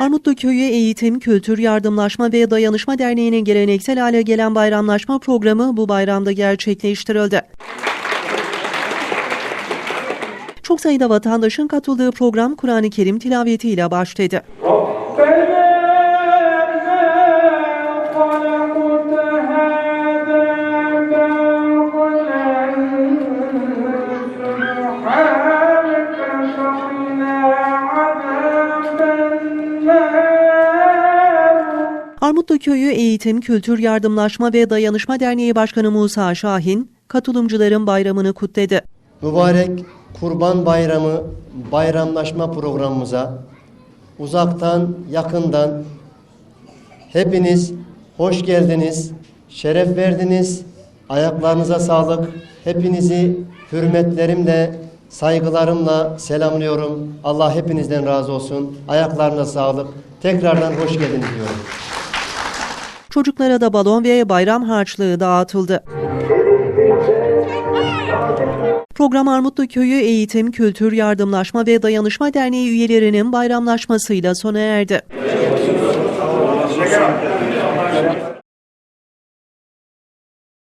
Armutlu Köyü Eğitim, Kültür, Yardımlaşma ve Dayanışma Derneği'nin geleneksel hale gelen bayramlaşma programı bu bayramda gerçekleştirildi. Çok sayıda vatandaşın katıldığı program Kur'an-ı Kerim tilavetiyle başladı. Oh, Armutlu Köyü Eğitim, Kültür, Yardımlaşma ve Dayanışma Derneği Başkanı Musa Şahin, katılımcıların bayramını kutladı. Mübarek Kurban Bayramı bayramlaşma programımıza uzaktan yakından hepiniz hoş geldiniz, şeref verdiniz, ayaklarınıza sağlık. Hepinizi hürmetlerimle, saygılarımla selamlıyorum. Allah hepinizden razı olsun. Ayaklarına sağlık. Tekrardan hoş geldiniz diyorum. Çocuklara da balon ve bayram harçlığı dağıtıldı. Program Armutlu Köyü Eğitim, Kültür, Yardımlaşma ve Dayanışma Derneği üyelerinin bayramlaşmasıyla sona erdi.